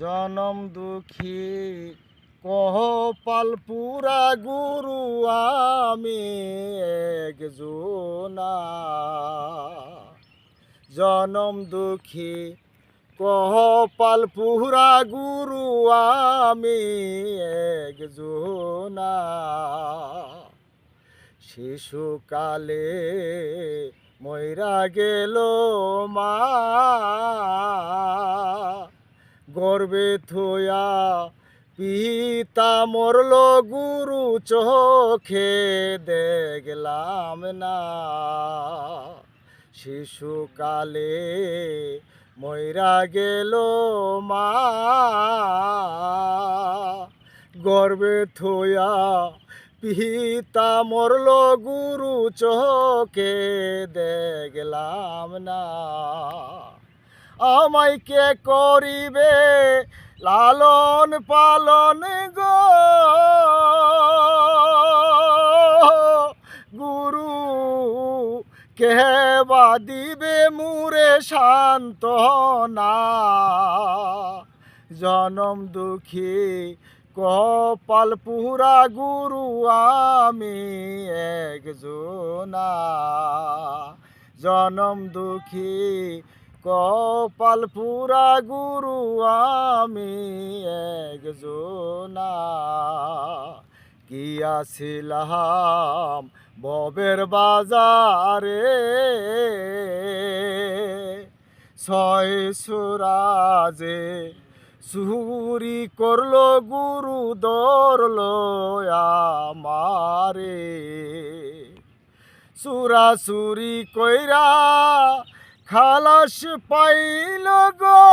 জনম দুঃখী কহপাল পুরা গুরু, আমি একজনা জনম দুঃখী কহপাল পুরা গুরু, আমি একজনা শিশুকালে ময়রা গেল মা। গর্বে থোয়া পিতা মরল গুরু চোখে দেখলাম না। শিশুকালে ময়রা গেল মা। গর্বে থোয়া পিতা মরল গুরু চোখে দেখলাম না। আমায় কে করিবে? লালন পালন গো। গুরু, কে বা দিবে মুরে শান্ত না জনম দুঃখী, কপাল পুরা গুরু, আমি একজনা। জনম দুঃখী কপাল পুরা গুরু, আমি একজোনা। একজনা গিয়াছিলাম ববের বাজারে? ছয় সুরাজে চুরি করল গুরু, ধরলো আমারে। সুরা সুরি কইরা খালাস পাইল গো।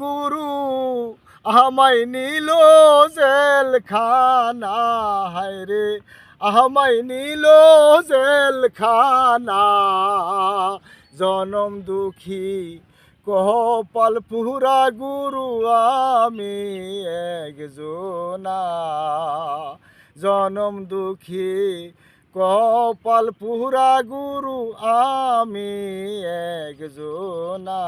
গুরু আমায় নিল জেল খানা হায়রে আমায় নিল জেল খানা জনম দুঃখী, কপাল পুরা গুরু আমি একজনা। জনম দুঃখী কপাল পুরা গুরু আমি একজনা